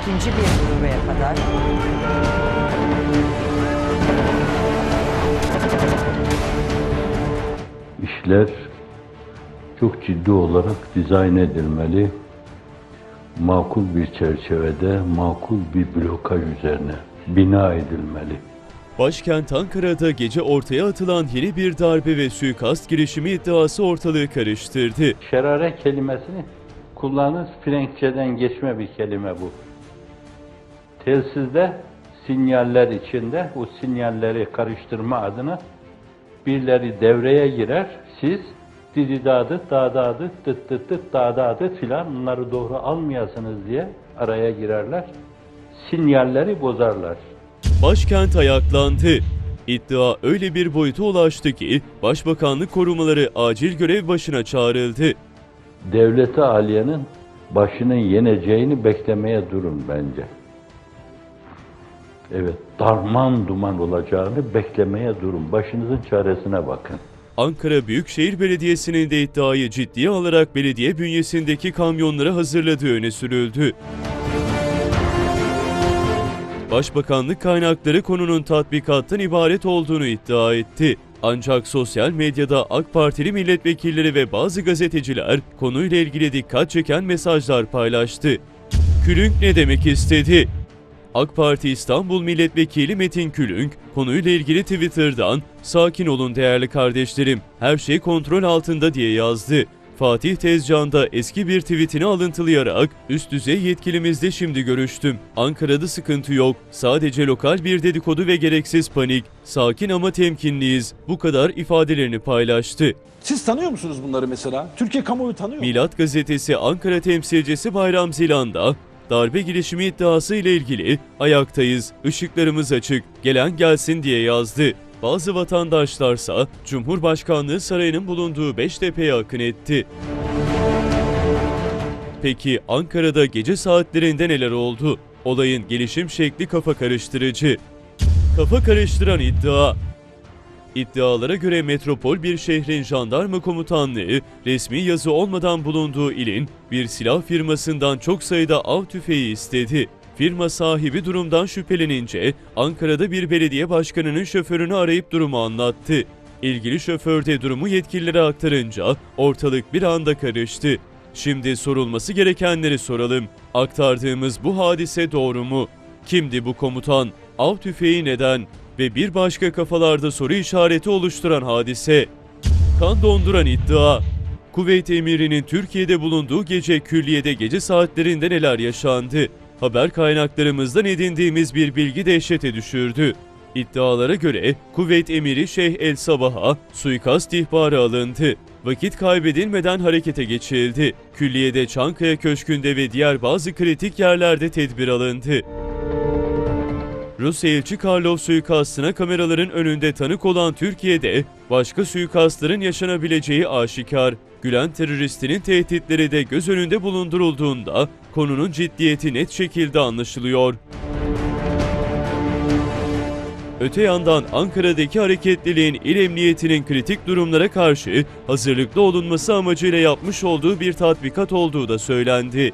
ikinci bir duruvaya kadar İşler çok ciddi olarak dizayn edilmeli. Makul bir çerçevede, makul bir blokaj üzerine bina edilmeli. Başkent Ankara'da gece ortaya atılan yeni bir darbe ve suikast girişimi iddiası ortalığı karıştırdı. Şerare kelimesini kullanır, Frenkçeden geçme bir kelime bu. Telsizde sinyaller içinde o sinyalleri karıştırma adına birileri devreye girer. Siz dididadıt, dağdadıt, dıt dıt dıt, dağdadıt filan bunları doğru almayasınız diye araya girerler. Sinyalleri bozarlar. Başkent ayaklandı. İddia öyle bir boyuta ulaştı ki Başbakanlık korumaları acil görev başına çağrıldı. Devleti aliyenin başının yeneceğini beklemeye durun bence. Evet, darman duman olacağını beklemeye durun. Başınızın çaresine bakın. Ankara Büyükşehir Belediyesi'nin de iddiayı ciddiye alarak belediye bünyesindeki kamyonları hazırladığı öne sürüldü. Başbakanlık kaynakları konunun tatbikattan ibaret olduğunu iddia etti. Ancak sosyal medyada AK Partili milletvekilleri ve bazı gazeteciler konuyla ilgili dikkat çeken mesajlar paylaştı. Külünk ne demek istedi? AK Parti İstanbul Milletvekili Metin Külünk konuyla ilgili Twitter'dan "Sakin olun değerli kardeşlerim. Her şey kontrol altında." diye yazdı. Fatih Tezcan da eski bir tweetini alıntılayarak üst düzey yetkilimizle şimdi görüştüm. Ankara'da sıkıntı yok. Sadece lokal bir dedikodu ve gereksiz panik. Sakin ama temkinliyiz. Bu kadar ifadelerini paylaştı. Siz tanıyor musunuz bunları mesela? Türkiye kamuoyu tanıyor mu? Milat gazetesi Ankara temsilcisi Bayram Zilan da darbe girişimi iddiası ile ilgili ayaktayız, ışıklarımız açık, gelen gelsin diye yazdı. Bazı vatandaşlarsa Cumhurbaşkanlığı Sarayı'nın bulunduğu Beştepe'ye akın etti. Peki Ankara'da gece saatlerinde neler oldu? Olayın gelişim şekli kafa karıştırıcı. Kafa karıştıran iddia İddialara göre metropol bir şehrin jandarma komutanlığı resmi yazı olmadan bulunduğu ilin bir silah firmasından çok sayıda av tüfeği istedi. Firma sahibi durumdan şüphelenince Ankara'da bir belediye başkanının şoförünü arayıp durumu anlattı. İlgili şoför de durumu yetkililere aktarınca ortalık bir anda karıştı. Şimdi sorulması gerekenleri soralım. Aktardığımız bu hadise doğru mu? Kimdi bu komutan? Av tüfeği neden? Ve bir başka kafalarda soru işareti oluşturan hadise. Kan donduran iddia. Kuveyt emirinin Türkiye'de bulunduğu gece külliyede gece saatlerinde neler yaşandı? Haber kaynaklarımızdan edindiğimiz bir bilgi dehşete düşürdü. İddialara göre Kuveyt emiri Şeyh El Sabah'a suikast ihbarı alındı. Vakit kaybedilmeden harekete geçildi. Külliyede Çankaya Köşkü'nde ve diğer bazı kritik yerlerde tedbir alındı. Rus elçi Karlov suikastına kameraların önünde tanık olan Türkiye'de başka suikastların yaşanabileceği aşikar. Gülen teröristinin tehditleri de göz önünde bulundurulduğunda konunun ciddiyeti net şekilde anlaşılıyor. Öte yandan Ankara'daki hareketliliğin il emniyetinin kritik durumlara karşı hazırlıklı olunması amacıyla yapmış olduğu bir tatbikat olduğu da söylendi.